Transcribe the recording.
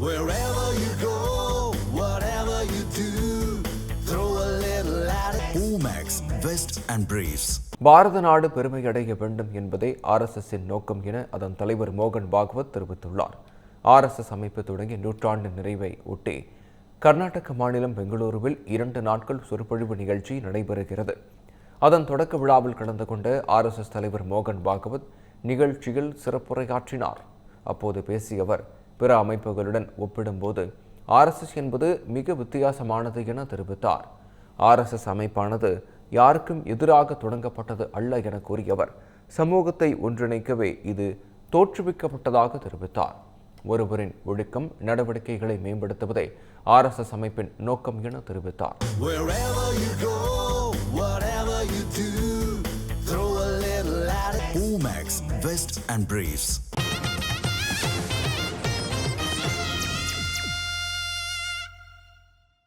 Wherever you go, whatever you do, throw a little at it. Omax, Vest and Briefs. பாரத நாடு பெருமையடைய வேண்டும் என்பதே ஆர்எஸ்எஸ்ஸின் நோக்கம் என அதன் தலைவர் மோகன் பாகவத் தெரிவித்துள்ளார் ஆர்எஸ்எஸ் அமைப்பு தொடங்கிய நூற்றாண்டு நிறைவை ஒட்டி கர்நாடக மாநிலம் பெங்களூருவில் இரண்டு நாட்கள் சொற்பொழிவு நிகழ்ச்சி நடைபெறுகிறது அதன் தொடக்க விழாவில் கலந்து கொண்ட ஆர்எஸ்எஸ் தலைவர் மோகன் பாகவத் நிகழ்ச்சியில் சிறப்புரையாற்றினார் அப்போது பேசிய அவர் பிற அமைப்புகளுடன் ஒப்பிடும்போது ஆர்எஸ்எஸ் என்பது மிக வித்தியாசமானது என தெரிவித்தார் ஆர்எஸ்எஸ் அமைப்பானது யாருக்கும் எதிராக தொடங்கப்பட்டது அல்ல என கூறியவர் சமூகத்தை ஒன்றிணைக்கவே இது தோற்றுவிக்கப்பட்டதாக தெரிவித்தார் ஒருவரின் ஒழுக்கம் நடவடிக்கைகளை மேம்படுத்துவதே ஆர்எஸ்எஸ் அமைப்பின் நோக்கம் என தெரிவித்தார். Omax, Vest and Briefs.